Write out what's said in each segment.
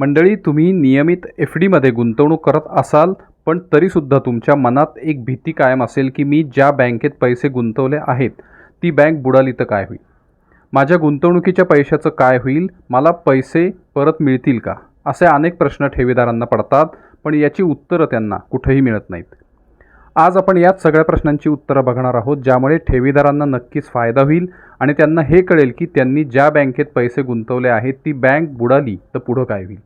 मंडळी तुम्ही नियमित एफ डीमध्ये गुंतवणूक करत असाल पण तरीसुद्धा तुमच्या मनात एक भीती कायम असेल की मी ज्या बँकेत पैसे गुंतवले आहेत ती बँक बुडाली तर काय होईल? माझ्या गुंतवणुकीच्या पैशाचं काय होईल? मला पैसे परत मिळतील का? असे अनेक प्रश्न ठेवीदारांना पडतात पण याची उत्तरं त्यांना कुठेही मिळत नाहीत. आज आपण याच सगळ्या प्रश्नांची उत्तरं बघणार आहोत ज्यामुळे ठेवीदारांना नक्कीच फायदा होईल आणि त्यांना हे कळेल की त्यांनी ज्या बँकेत पैसे गुंतवले आहेत ती बँक बुडाली तर पुढं काय होईल.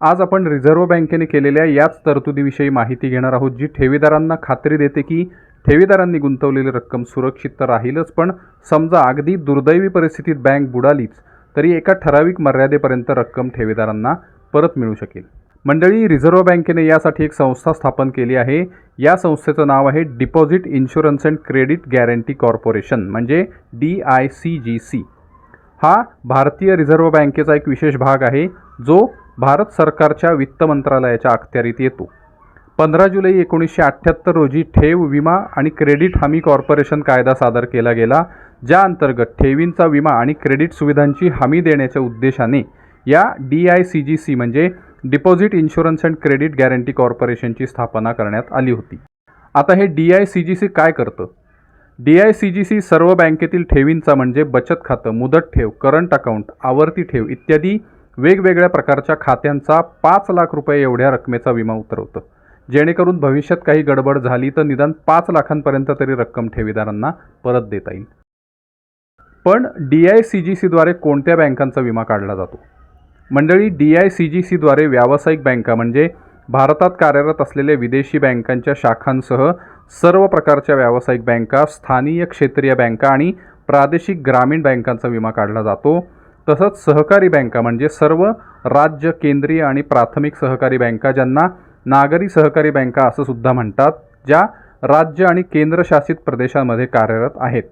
आज आपण रिझर्व्ह बँकेने केलेल्या याच तरतुदीविषयी माहिती घेणार आहोत जी ठेवीदारांना खात्री देते की ठेवीदारांनी गुंतवलेली रक्कम सुरक्षित तर राहीलच पण समजा अगदी दुर्दैवी परिस्थितीत बँक बुडालीच तरी एका ठराविक मर्यादेपर्यंत रक्कम ठेवीदारांना परत मिळू शकेल. मंडळी रिझर्व्ह बँकेने यासाठी एक संस्था स्थापन केली आहे. या संस्थेचं नाव आहे deposit insurance and credit guarantee corporation म्हणजे D I C G C. हा भारतीय रिझर्व्ह बँकेचा एक विशेष भाग आहे जो भारत सरकारच्या वित्त मंत्रालयाच्या अखत्यारीत येतो. पंधरा जुलै एकोणीसशे अठ्ठ्याहत्तर रोजी ठेव विमा आणि क्रेडिट हमी कॉर्पोरेशन कायदा सादर केला गेला ज्या अंतर्गत ठेवींचा विमा आणि क्रेडिट सुविधांची हमी देण्याच्या उद्देशाने या D I C G C म्हणजे deposit insurance and credit guarantee कॉर्पोरेशनची स्थापना करण्यात आली होती. आता हे D I C G C काय करतं? D I C G C सर्व बँकेतील ठेवींचा म्हणजे बचत खातं मुदत ठेव करंट अकाउंट आवर्ती ठेव इत्यादी वेगवेगळ्या प्रकारच्या खात्यांचा पाच लाख रुपये एवढ्या रकमेचा विमा उतरवतं. जेणेकरून भविष्यात काही गडबड झाली तर निदान पाच लाखांपर्यंत तरी रक्कम ठेवीदारांना परत देता येईल. पण डी आय सी जी सीद्वारे कोणत्या बँकांचा विमा काढला जातो? मंडळी डी आय सी जी सीद्वारे व्यावसायिक बँका म्हणजे भारतात कार्यरत असलेल्या विदेशी बँकांच्या शाखांसह सर्व प्रकारच्या व्यावसायिक बँका स्थानीय क्षेत्रीय बँका आणि प्रादेशिक ग्रामीण बँकांचा विमा काढला जातो. तसंच सहकारी बँका म्हणजे सर्व राज्य केंद्रीय आणि प्राथमिक सहकारी बँका ज्यांना नागरी सहकारी बँका असं सुद्धा म्हणतात ज्या राज्य आणि केंद्रशासित प्रदेशांमध्ये कार्यरत आहेत.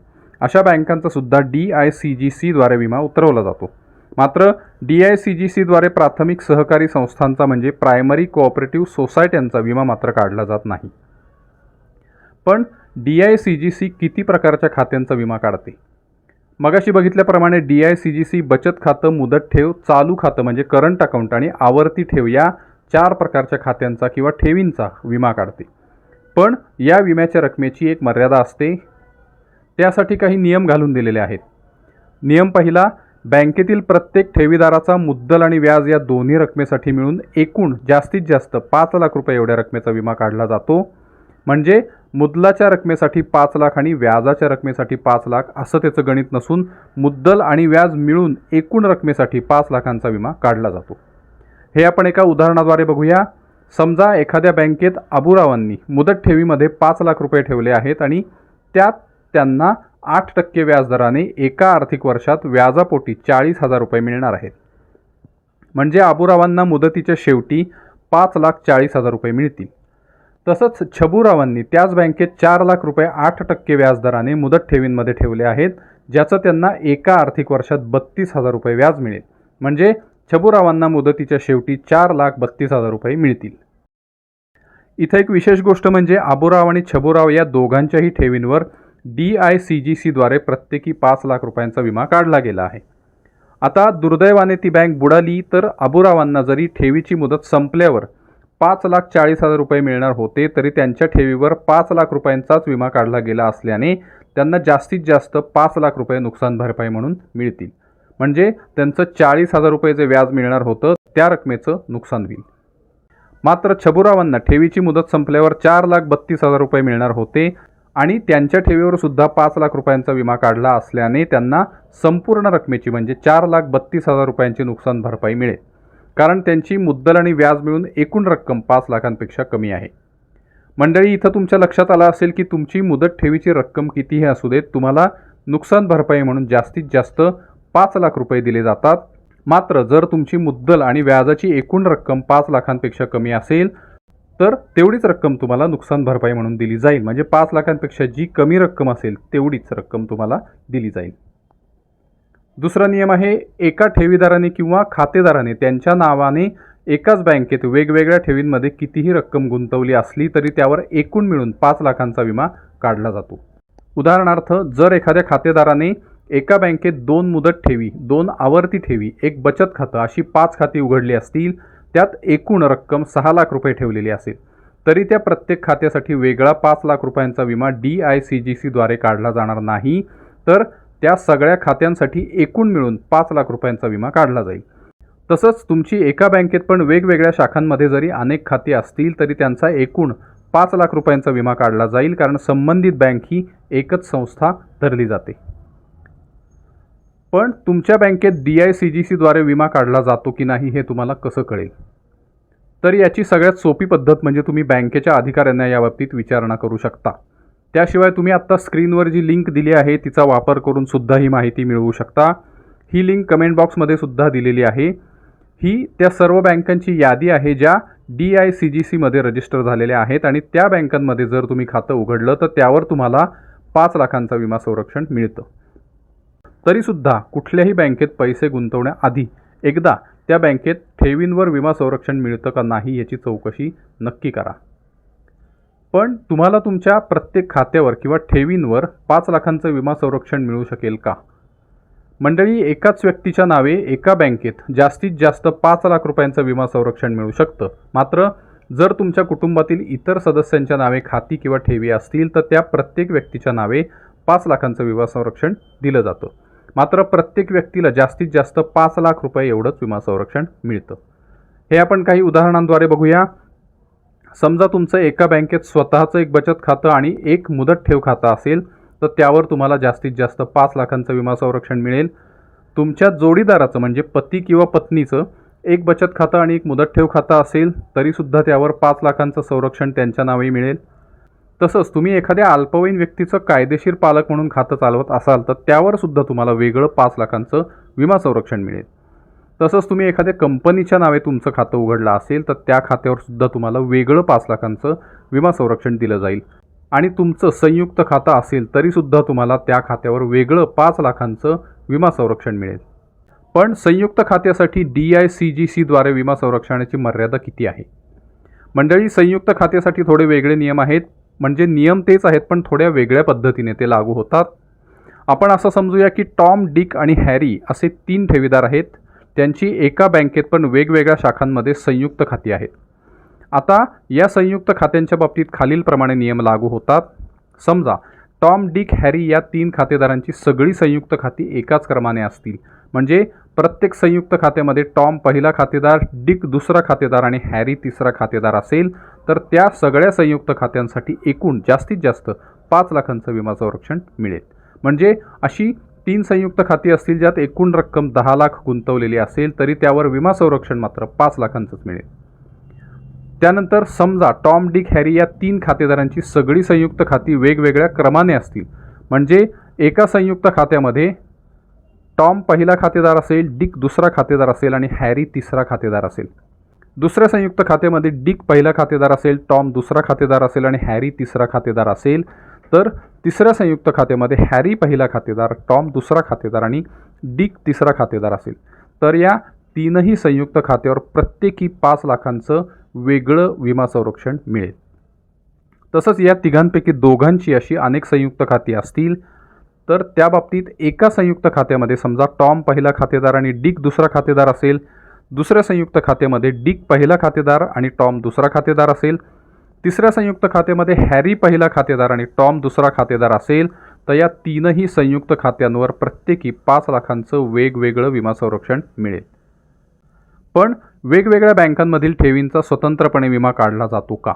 अशा बँकांचा सुद्धा डी आय सी जी सीद्वारे विमा उतरवला जातो. मात्र डी आय सी जी सीद्वारे प्राथमिक सहकारी संस्थांचा म्हणजे प्रायमरी कोऑपरेटिव्ह सोसायट्यांचा विमा मात्र काढला जात नाही. पण D I C G C किती प्रकारच्या खात्यांचा विमा काढते? मगाशी बघितल्याप्रमाणे D I C G C बचत खातं मुदत ठेव चालू खातं म्हणजे करंट अकाउंट आणि आवर्ती ठेव या चार प्रकारच्या खात्यांचा किंवा ठेवींचा विमा काढते. पण या विम्याच्या रकमेची एक मर्यादा असते. त्यासाठी काही नियम घालून दिलेले आहेत. नियम पहिला बँकेतील प्रत्येक ठेवीदाराचा मुद्दल आणि व्याज या दोन्ही रकमेसाठी मिळून एकूण जास्तीत जास्त पाच लाख रुपये एवढ्या रकमेचा विमा काढला जातो. म्हणजे मुद्दलाच्या रकमेसाठी पाच लाख आणि व्याजाच्या रकमेसाठी पाच लाख असं त्याचं गणित नसून मुद्दल आणि व्याज मिळून एकूण रकमेसाठी पाच लाखांचा विमा काढला जातो. हे आपण एका उदाहरणाद्वारे बघूया. समजा एखाद्या बँकेत अबुरावांनी मुदत ठेवीमध्ये पाच लाख रुपये ठेवले आहेत आणि त्यात त्यांना आठ टक्के व्याजदराने एका आर्थिक वर्षात व्याजापोटी चाळीस हजार रुपये मिळणार आहेत. म्हणजे आबुरावांना मुदतीच्या शेवटी पाच लाख चाळीस हजार रुपये मिळतील. तसंच छबुरावांनी त्याच बँकेत चार लाख रुपये आठ टक्के व्याजदराने मुदत ठेवींमध्ये ठेवले आहेत ज्याचं त्यांना एका आर्थिक वर्षात बत्तीस हजार रुपये व्याज मिळेल. म्हणजे छबुरावांना मुदतीच्या शेवटी चार लाख बत्तीस हजार रुपये मिळतील. इथं एक विशेष गोष्ट म्हणजे आबुराव आणि छबुराव या दोघांच्याही ठेवींवर डी आय सी जी सीद्वारे प्रत्येकी पाच लाख रुपयांचा विमा काढला गेला आहे. आता दुर्दैवाने ती बँक बुडाली तर आबुरावांना जरी ठेवीची मुदत संपल्यावर पाच लाख चाळीस हजार रुपये मिळणार होते तरी त्यांच्या ठेवीवर पाच लाख रुपयांचाच विमा काढला गेला असल्याने त्यांना जास्तीत जास्त पाच लाख रुपये नुकसान भरपाई म्हणून मिळतील. म्हणजे त्यांचं चाळीस हजार रुपये जे व्याज मिळणार होतं त्या रकमेचं नुकसान होईल. मात्र छबुरावांना ठेवीची मुदत संपल्यावर चार लाख बत्तीस हजार रुपये मिळणार होते आणि त्यांच्या ठेवीवर सुद्धा पाच लाख रुपयांचा विमा काढला असल्याने त्यांना संपूर्ण रकमेची म्हणजे चार लाख बत्तीस हजार रुपयांची नुकसान भरपाई मिळेल. कारण त्यांची मुद्दल आणि व्याज मिळून एकूण रक्कम पाच लाखांपेक्षा कमी आहे. मंडळी इथं तुमच्या लक्षात आलं असेल की तुमची मुदत ठेवीची रक्कम कितीही असू देत तुम्हाला नुकसान भरपाई म्हणून जास्तीत जास्त पाच लाख रुपये दिले जातात. मात्र जर तुमची मुद्दल आणि व्याजाची एकूण रक्कम पाच लाखांपेक्षा कमी असेल तर तेवढीच रक्कम तुम्हाला नुकसान भरपाई म्हणून दिली जाईल. म्हणजे पाच लाखांपेक्षा जी कमी रक्कम असेल तेवढीच रक्कम तुम्हाला दिली जाईल. दुसरा नियम आहे एका ठेवीदाराने किंवा खातेदाराने त्यांच्या नावाने एकाच बँकेत वेगवेगळ्या ठेवींमध्ये कितीही रक्कम गुंतवली असली तरी त्यावर एकूण मिळून पाच लाखांचा विमा काढला जातो. उदाहरणार्थ जर एखाद्या खातेदाराने एका बँकेत दोन मुदत ठेवी दोन आवर्ती ठेवी एक बचत खातं अशी पाच खाती उघडली असतील त्यात एकूण रक्कम सहा लाख रुपये ठेवलेली असेल तरी त्या प्रत्येक खात्यासाठी वेगळा पाच लाख रुपयांचा विमा डी आय सी जी सीद्वारे काढला जाणार नाही. तर त्या सगळ्या खात्यांसाठी एकूण मिळून पाच लाख रुपयांचा विमा काढला जाईल. तसंच तुमची एका बँकेत पण वेगवेगळ्या शाखांमध्ये जरी अनेक खाती असतील तरी त्यांचा एकूण पाच लाख रुपयांचा विमा काढला जाईल कारण संबंधित बँक ही एकच संस्था धरली जाते. पण तुमच्या बँकेत डी आय सी जी सीद्वारे विमा काढला जातो की नाही हे तुम्हाला कसं कळेल? तर याची सगळ्यात सोपी पद्धत म्हणजे तुम्ही बँकेच्या अधिकाऱ्यांना याबाबतीत विचारणा करू शकता. त्याशिवाय तुम्ही आत्ता स्क्रीनवर जी लिंक दिली आहे तिचा वापर करून सुद्धा ही माहिती मिळवू शकता. ही लिंक कमेंट बॉक्समध्ये सुद्धा दिलेली आहे. ही त्या सर्व बँकांची यादी आहे ज्या डी आय सी जी सीमध्ये रजिस्टर झालेल्या आहेत आणि त्या बँकांमध्ये जर तुम्ही खातं उघडलं तर त्यावर तुम्हाला पाच लाखांचा विमा संरक्षण मिळतं. तरीसुद्धा कुठल्याही बँकेत पैसे गुंतवण्याआधी एकदा त्या बँकेत ठेवींवर विमा संरक्षण मिळतं का नाही याची चौकशी नक्की करा. पण तुम्हाला तुमच्या प्रत्येक खात्यावर किंवा ठेवींवर पाच लाखांचं विमा संरक्षण मिळू शकेल का? मंडळी एकाच व्यक्तीच्या नावे एका बँकेत जास्तीत जास्त पाच लाख रुपयांचं विमा संरक्षण मिळू शकतं. मात्र जर तुमच्या कुटुंबातील इतर सदस्यांच्या नावे खाती किंवा ठेवी असतील तर त्या प्रत्येक व्यक्तीच्या नावे पाच लाखांचं विमा संरक्षण दिलं जातं. मात्र प्रत्येक व्यक्तीला जास्तीत जास्त पाच लाख रुपये एवढंच विमा संरक्षण मिळतं. हे आपण काही उदाहरणांद्वारे बघूया. समजा तुमचं एका बँकेत स्वतःचं एक बचत खातं आणि एक मुदत ठेव खातं असेल तर त्यावर तुम्हाला जास्तीत जास्त पाच लाखांचं विमा संरक्षण मिळेल. तुमच्या जोडीदाराचं म्हणजे पती किंवा पत्नीचं एक बचत खातं आणि एक मुदत ठेव खातं असेल तरीसुद्धा त्यावर पाच लाखांचं संरक्षण त्यांच्या नावे मिळेल. तसंच तुम्ही एखाद्या अल्पवयीन व्यक्तीचं कायदेशीर पालक म्हणून खातं चालवत असाल तर त्यावर सुद्धा तुम्हाला वेगळं पाच लाखांचं विमा संरक्षण मिळेल. तसंच तुम्ही एखाद्या कंपनीच्या नावे तुमचं खातं उघडलं असेल तर त्या खात्यावर सुद्धा तुम्हाला वेगळं पाच लाखांचं विमा संरक्षण दिलं जाईल. आणि तुमचं संयुक्त खातं असेल तरीसुद्धा तुम्हाला त्या खात्यावर वेगळं पाच लाखांचं विमा संरक्षण मिळेल. पण संयुक्त खात्यासाठी डी आय सी जी सीद्वारे विमा संरक्षणाची मर्यादा किती आहे? मंडळी संयुक्त खात्यासाठी थोडे वेगळे नियम आहेत. म्हणजे नियम तेच आहेत पण थोड्या वेगळ्या पद्धतीने ते लागू होतात. आपण असं समजूया की टॉम डिक आणि हॅरी असे तीन ठेवीदार आहेत. त्यांची एका बँकेत पण वेगवेगळ्या शाखांमध्ये संयुक्त खाती आहेत. आता या संयुक्त खात्यांच्या बाबतीत खालीलप्रमाणे नियम लागू होतात. समजा टॉम डिक हॅरी या तीन खातेदारांची सगळी संयुक्त खाती एकाच क्रमाने असतील. म्हणजे प्रत्येक संयुक्त खात्यामध्ये टॉम पहिला खातेदार डिक दुसरा खातेदार आणि हॅरी तिसरा खातेदार असेल तर त्या सगळ्या संयुक्त खात्यांसाठी एकूण जास्तीत जास्त पाच लाखांचं विमा संरक्षण मिळेल. म्हणजे अशी तीन संयुक्त खाती असतील ज्यात एकूण रक्कम दहा लाख गुंतवलेली असेल तरी त्यावर विमा संरक्षण मात्र पाच लाखांचंच मिळेल. त्यानंतर समजा टॉम डिक हॅरी या तीन खातेदारांची सगळी संयुक्त खाती वेगवेगळ्या क्रमाने असतील. म्हणजे एका संयुक्त खात्यामध्ये टॉम पहिला खातेदार असेल डिक दुसरा खातेदार असेल आणि हॅरी तिसरा खातेदार असेल. दुसऱ्या संयुक्त खात्यामध्ये डिक पहिला खातेदार असेल टॉम दुसरा खातेदार असेल आणि हॅरी तिसरा खातेदार असेल तर तिसऱ्या संयुक्त खात्यामध्ये हॅरी पहिला खातेदार टॉम दुसरा खातेदार आणि डिक तिसरा खातेदार असेल. तर या तीनही संयुक्त खात्यावर प्रत्येकी पाच लाखांचं वेगळं विमा संरक्षण मिळेल. तसंच या तिघांपैकी दोघांची अशी अनेक संयुक्त खाती असतील. तर त्या बाबतीत एका संयुक्त खात्यामध्ये समजा टॉम पहिला खातेदार आणि डिक दुसरा खातेदार असेल. दुसऱ्या संयुक्त खात्यामध्ये डिक पहिला खातेदार आणि टॉम दुसरा खातेदार असेल. तिसऱ्या संयुक्त खात्यामध्ये हॅरी पहिला खातेदार आणि टॉम दुसरा खातेदार असेल तर या तीनही संयुक्त खात्यांवर प्रत्येकी पाच लाखांचं वेगवेगळं विमा संरक्षण मिळेल. पण वेगवेगळ्या बँकांमधील ठेवींचा स्वतंत्रपणे विमा काढला जातो का?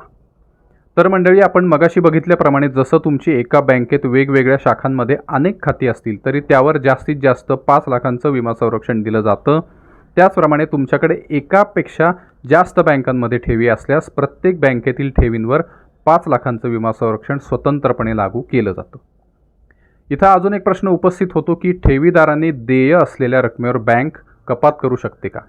तर मंडळी आपण मगाशी बघितल्याप्रमाणे जसं तुमची एका बँकेत वेगवेगळ्या शाखांमध्ये अनेक खाती असतील तरी त्यावर जास्तीत जास्त पाच लाखांचं विमा संरक्षण दिलं जातं. त्याचप्रमाणे तुमच्याकडे एकापेक्षा जास्त बँकांमध्ये ठेवी असल्यास प्रत्येक बँकेतील ठेवींवर पाच लाखांचं विमा संरक्षण स्वतंत्रपणे लागू केलं जातं. इथं अजून एक प्रश्न उपस्थित होतो की ठेवीदारांनी देय असलेल्या रकमेवर बँक कपात करू शकते का?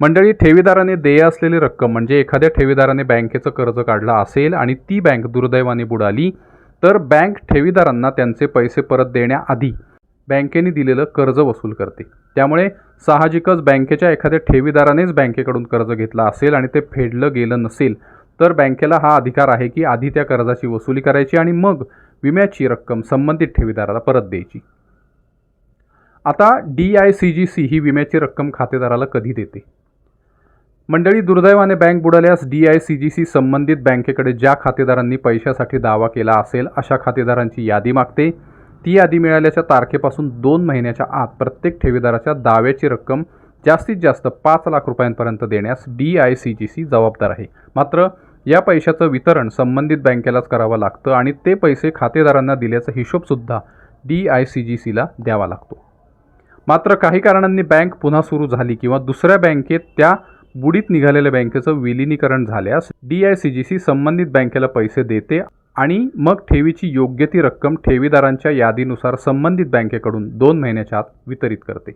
मंडळी ठेवीदाराने देय असलेली रक्कम म्हणजे एखाद्या ठेवीदाराने बँकेचं कर्ज काढलं असेल आणि ती बँक दुर्दैवाने बुडाली तर बँक ठेवीदारांना त्यांचे पैसे परत देण्याआधी बँकेने दिलेलं कर्ज वसूल करते. त्यामुळे साहजिकच बँकेच्या एखाद्या ठेवीदारानेच बँकेकडून कर्ज घेतलं असेल आणि ते फेडलं गेलं नसेल तर बँकेला हा अधिकार आहे की आधी त्या कर्जाची वसुली करायची आणि मग विम्याची रक्कम संबंधित ठेवीदाराला परत द्यायची. आता D I C G C ही विम्याची रक्कम खातेदाराला कधी देते? मंडळी दुर्दैवाने bank बुडाल्यास D I C G C संबंधित बँकेकडे ज्या खातेदारांनी पैशासाठी दावा केला असेल अशा खातेदारांची यादी मागते. ती यादी मिळाल्याच्या तारखेपासून दोन महिन्याच्या आत प्रत्येक ठेवीदाराच्या दाव्याची रक्कम जास्तीत जास्त पाच लाख रुपयांपर्यंत देण्यास D I C G C जबाबदार आहे. मात्र या पैशाचं वितरण संबंधित बँकेलाच करावं लागतं आणि ते पैसे खातेदारांना दिल्याचा हिशोबसुद्धा डी आय सी जी सीला द्यावा लागतो. मात्र काही कारणांनी बँक पुन्हा सुरू झाली किंवा दुसऱ्या बँकेत त्या बुडीत निघालेल्या बँकेचं विलिनीकरण झाल्यास D I C G C संबंधित बँकेला पैसे देते आणि मग ठेवीची योग्य ती रक्कम ठेवीदारांच्या यादीनुसार संबंधित बँकेकडून दोन महिन्याच्या आत वितरित करते.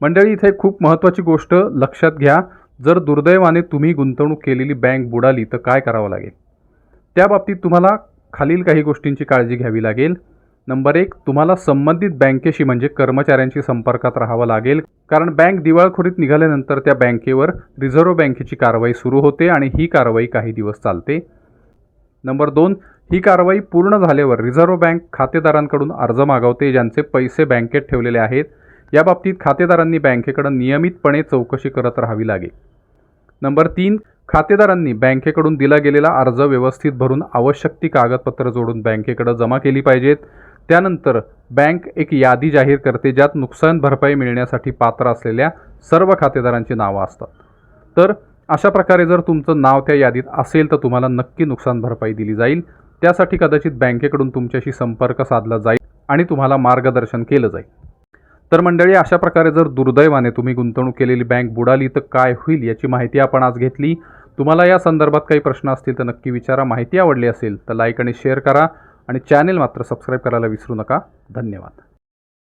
मंडळी इथे खूप महत्त्वाची गोष्ट लक्षात घ्या. जर दुर्दैवाने तुम्ही गुंतवणूक केलेली बँक बुडाली तर काय करावं लागेल? त्या बाबतीत तुम्हाला खालील काही गोष्टींची काळजी घ्यावी लागेल. नंबर एक तुम्हाला संबंधित बँकेशी म्हणजे कर्मचाऱ्यांशी संपर्कात राहावं लागेल. कारण बँक दिवाळखोरीत निघाल्यानंतर त्या बँकेवर रिझर्व्ह बँकेची कारवाई सुरू होते आणि ही कारवाई काही दिवस चालते. नंबर दोन ही कारवाई पूर्ण झाल्यावर रिझर्व्ह बँक खातेदारांकडून अर्ज मागवते ज्यांचे पैसे बँकेत ठेवलेले आहेत. या बाबतीत खातेदारांनी बँकेकडं नियमितपणे चौकशी करत राहावी लागेल नंबर तीन खातेदारांनी बँकेकडून दिला गेलेला अर्ज व्यवस्थित भरून आवश्यक ती कागदपत्र जोडून बँकेकडे जमा केली पाहिजेत. त्यानंतर बँक एक यादी जाहीर करते ज्यात नुकसान भरपाई मिळण्यासाठी पात्र असलेल्या सर्व खातेदारांची नावं असतात. तर अशा प्रकारे जर तुमचं नाव त्या यादीत असेल तर तुम्हाला नक्की नुकसान भरपाई दिली जाईल. त्यासाठी कदाचित बँकेकडून तुमच्याशी संपर्क साधला जाईल आणि तुम्हाला मार्गदर्शन केलं जाईल. तर मंडळी अशा प्रकारे जर दुर्दैवाने तुम्ही गुंतवणूक केलेली बँक बुडाली तर काय होईल याची माहिती आपण आज घेतली. तुम्हाला या संदर्भात काही प्रश्न असतील तर नक्की विचारा. माहिती आवडली असेल तर लाईक आणि शेअर करा आणि चॅनेल मात्र सबस्क्राईब करायला विसरू नका. धन्यवाद.